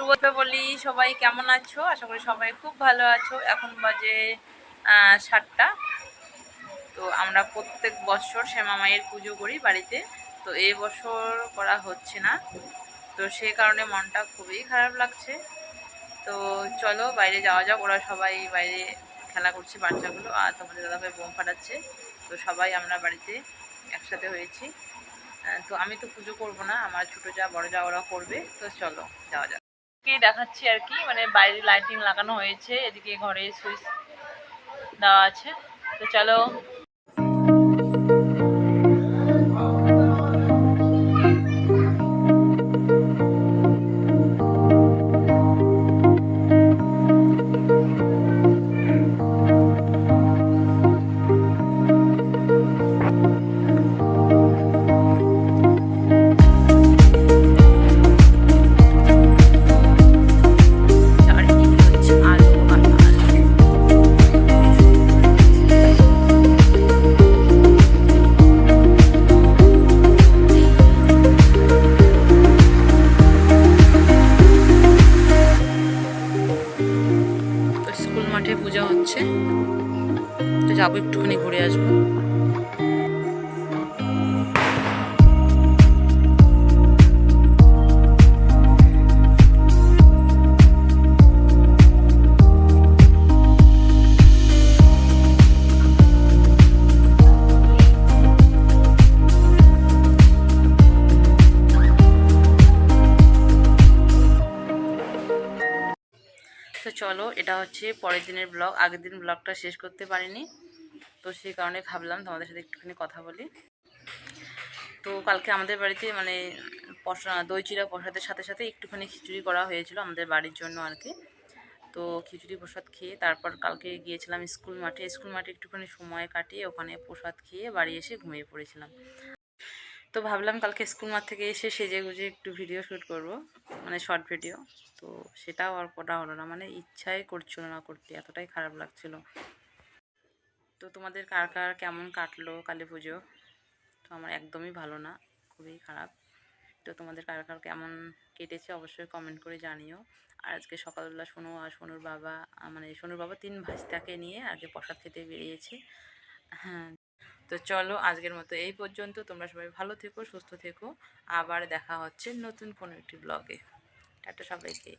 শুভ বলি, সবাই কেমন আছো? আশা করি সবাই খুব ভালো আছো। এখন বাজে সাতটা। তো আমরা প্রত্যেক বছর শ্যামা মায়ের পুজো করি বাড়িতে। তো এই বছর করা হচ্ছে না। তো সে কারণে মনটা খুবই খারাপ লাগছে। তো চলো, বাইরে যাওয়া যাক। ওরা সবাই বাইরে খেলা করছে, বাচ্চাগুলো। আর তোমাদের দাদাভাই বোম ফাটাচ্ছে। তো সবাই আমরা বাড়িতে একসাথে হয়েছি। তো আমি তো পুজো করব না, আমার ছোটো যা, বড় যা ওরা করবে। তো চলো, যাওয়া যাক। কি দেখাচ্ছি আর কি মানে বাইরে লাইটিং লাগানো হয়েছে, এদিকে ঘরে সুইচ দেওয়া আছে। তো চলো মাঠে পূজা হচ্ছে। তো যাব একটুখানি ঘুরে আসব। তো চলো, এটা হচ্ছে পরের দিনের ব্লগ আগের দিন ব্লগটা শেষ করতে পারিনি, তো সেই কারণে ভাবলাম তোমাদের সাথে একটুখানি কথা বলি। তো কালকে আমাদের বাড়িতে মানে পশা দই চিরা প্রসাদের সাথে সাথে একটুখানি খিচুড়ি করা হয়েছিল আমাদের বাড়ির জন্য আর কি। তো খিচুড়ি প্রসাদ খেয়ে তারপর কালকে গিয়েছিলাম স্কুল মাঠে। স্কুল মাঠে একটুখানি সময় কাটিয়ে ওখানে প্রসাদ খেয়ে বাড়ি এসে ঘুমিয়ে পড়েছিলাম। তো ভাবলাম কালকে স্কুল মাঠ থেকে এসে সেজে গুজে একটু ভিডিও শ্যুট করব। মানে শর্ট ভিডিও তো সেটাও আর করা হলো না। মানে ইচ্ছাই করছিল না করতে, এতটাই খারাপ লাগছিল। তো তোমাদের কার কার কেমন কাটলো কালী পুজো? তো আমার একদমই ভালো না, খুবই খারাপ। তো তোমাদের কার কার কেমন কেটেছে অবশ্যই কমেন্ট করে জানিও। আর আজকে সকালবেলা সোনু আর সোনুর বাবা মানে সোনুর বাবা তিন ভাইস্তাকে নিয়ে আগে প্রসাদ খেতে বেরিয়েছে। হ্যাঁ। তো চলো আজকের মতো এই পর্যন্ত। তোমরা সবাই ভালো থেকো, সুস্থ থেকো। আবার দেখা হচ্ছে নতুন কোনো একটি ব্লগে টাটা সবাইকে।